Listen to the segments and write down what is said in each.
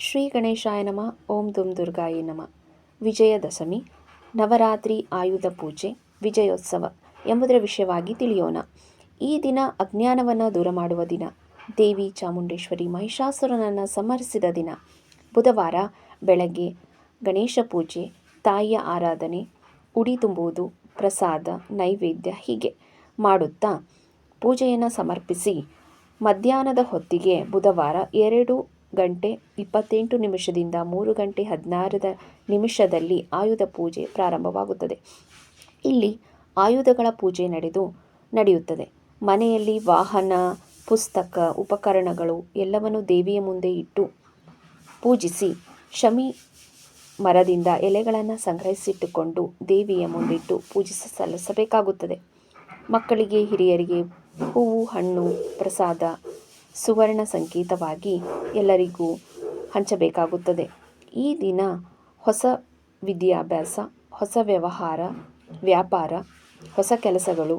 ಶ್ರೀ ಗಣೇಶಾಯ ನಮ. ಓಂ ದುಂ ದುರ್ಗಾಯ ನಮ. ವಿಜಯದಶಮಿ ನವರಾತ್ರಿ ಆಯುಧ ಪೂಜೆ, ವಿಜಯೋತ್ಸವ ಎಂಬುದರ ವಿಷಯವಾಗಿ ತಿಳಿಯೋಣ. ಈ ದಿನ ಅಜ್ಞಾನವನ್ನು ದೂರ ಮಾಡುವ ದಿನ. ದೇವಿ ಚಾಮುಂಡೇಶ್ವರಿ ಮಹಿಷಾಸುರನನ್ನು ಸಮರಿಸಿದ ದಿನ. ಬುಧವಾರ ಬೆಳಗ್ಗೆ ಗಣೇಶ ಪೂಜೆ, ತಾಯಿಯ ಆರಾಧನೆ, ಉಡಿ ತುಂಬುವುದು, ಪ್ರಸಾದ, ನೈವೇದ್ಯ ಹೀಗೆ ಮಾಡುತ್ತಾ ಪೂಜೆಯನ್ನು ಸಮರ್ಪಿಸಿ ಮಧ್ಯಾಹ್ನದ ಹೊತ್ತಿಗೆ ಬುಧವಾರ ಎರಡು ಗಂಟೆ ಇಪ್ಪತ್ತೆಂಟು ನಿಮಿಷದಿಂದ ಮೂರು ಗಂಟೆ ಹದಿನಾರರ ನಿಮಿಷದಲ್ಲಿ ಆಯುಧ ಪೂಜೆ ಪ್ರಾರಂಭವಾಗುತ್ತದೆ. ಇಲ್ಲಿ ಆಯುಧಗಳ ಪೂಜೆ ನಡೆದು, ನಡೆಯುತ್ತದೆ. ಮನೆಯಲ್ಲಿ ವಾಹನ, ಪುಸ್ತಕ, ಉಪಕರಣಗಳು ಎಲ್ಲವನ್ನು ದೇವಿಯ ಮುಂದೆ ಇಟ್ಟು ಪೂಜಿಸಿ, ಶಮಿ ಮರದಿಂದ ಎಲೆಗಳನ್ನು ಸಂಗ್ರಹಿಸಿಟ್ಟುಕೊಂಡು ದೇವಿಯ ಮುಂದಿಟ್ಟು ಪೂಜಿಸಿ ಸಲ್ಲಿಸಬೇಕಾಗುತ್ತದೆ. ಮಕ್ಕಳಿಗೆ, ಹಿರಿಯರಿಗೆ ಹೂವು, ಹಣ್ಣು, ಪ್ರಸಾದ ಸುವರ್ಣ ಸಂಕೇತವಾಗಿ ಎಲ್ಲರಿಗೂ ಹಂಚಬೇಕಾಗುತ್ತದೆ. ಈ ದಿನ ಹೊಸ ವಿದ್ಯಾಭ್ಯಾಸ, ಹೊಸ ವ್ಯವಹಾರ, ವ್ಯಾಪಾರ, ಹೊಸ ಕೆಲಸಗಳು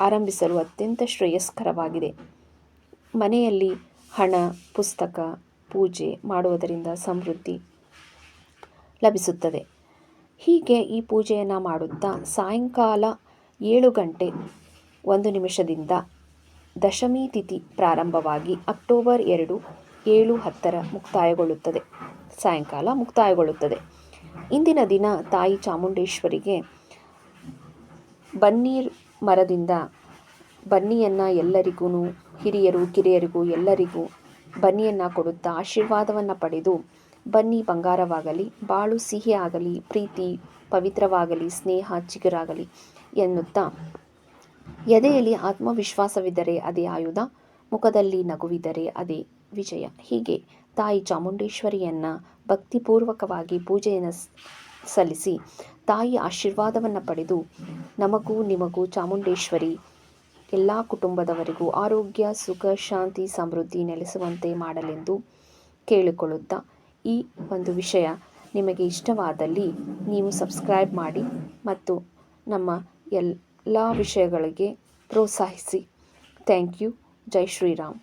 ಆರಂಭಿಸಲು ಅತ್ಯಂತ ಶ್ರೇಯಸ್ಕರವಾಗಿದೆ. ಮನೆಯಲ್ಲಿ ಹಣ, ಪುಸ್ತಕ, ಪೂಜೆ ಮಾಡುವುದರಿಂದ ಸಮೃದ್ಧಿ ಲಭಿಸುತ್ತದೆ. ಹೀಗೆ ಈ ಪೂಜೆಯನ್ನು ಮಾಡುತ್ತಾ ಸಾಯಂಕಾಲ ಏಳು ಗಂಟೆ ಒಂದು ನಿಮಿಷದಿಂದ ದಶಮಿ ತಿಥಿ ಪ್ರಾರಂಭವಾಗಿ ಅಕ್ಟೋಬರ್ ಎರಡು ಏಳು ಹತ್ತರ ಮುಕ್ತಾಯಗೊಳ್ಳುತ್ತದೆ. ಸಾಯಂಕಾಲ ಮುಕ್ತಾಯಗೊಳ್ಳುತ್ತದೆ. ಇಂದಿನ ದಿನ ತಾಯಿ ಚಾಮುಂಡೇಶ್ವರಿಗೆ ಬನ್ನೀರ್ ಮರದಿಂದ ಬನ್ನಿಯನ್ನು ಎಲ್ಲರಿಗೂ ಹಿರಿಯರು, ಕಿರಿಯರಿಗೂ ಎಲ್ಲರಿಗೂ ಬನ್ನಿಯನ್ನು ಕೊಡುತ್ತಾ ಆಶೀರ್ವಾದವನ್ನು ಪಡೆದು ಬನ್ನಿ ಬಂಗಾರವಾಗಲಿ, ಬಾಳು ಸಿಹಿ ಆಗಲಿ ಪ್ರೀತಿ ಪವಿತ್ರವಾಗಲಿ, ಸ್ನೇಹ ಚಿಗುರಾಗಲಿ ಎನ್ನುತ್ತಾ ಎದೆಯಲ್ಲಿ ಆತ್ಮವಿಶ್ವಾಸವಿದ್ದರೆ ಅದೇ ಆಯುಧ, ಮುಖದಲ್ಲಿ ನಗುವಿದ್ದರೆ ಅದೇ ವಿಜಯ. ಹೀಗೆ ತಾಯಿ ಚಾಮುಂಡೇಶ್ವರಿಯನ್ನು ಭಕ್ತಿಪೂರ್ವಕವಾಗಿ ಪೂಜೆಯನ್ನು ಸಲ್ಲಿಸಿ ತಾಯಿ ಆಶೀರ್ವಾದವನ್ನು ಪಡೆದು ನಮಗೂ ನಿಮಗೂ ಚಾಮುಂಡೇಶ್ವರಿ ಎಲ್ಲ ಕುಟುಂಬದವರಿಗೂ ಆರೋಗ್ಯ, ಸುಖ, ಶಾಂತಿ, ಸಮೃದ್ಧಿ ನೆಲೆಸುವಂತೆ ಮಾಡಲೆಂದು ಕೇಳಿಕೊಳ್ಳುತ್ತಾ ಈ ಒಂದು ವಿಷಯ ನಿಮಗೆ ಇಷ್ಟವಾದಲ್ಲಿ ನೀವು ಸಬ್ಸ್ಕ್ರೈಬ್ ಮಾಡಿ ಮತ್ತು ನಮ್ಮ ಎಲ್ಲ ವಿಷಯಗಳಿಗೆ ಪ್ರೋತ್ಸಾಹಿಸಿ. Thank you. ಜೈ ಶ್ರೀರಾಮ್.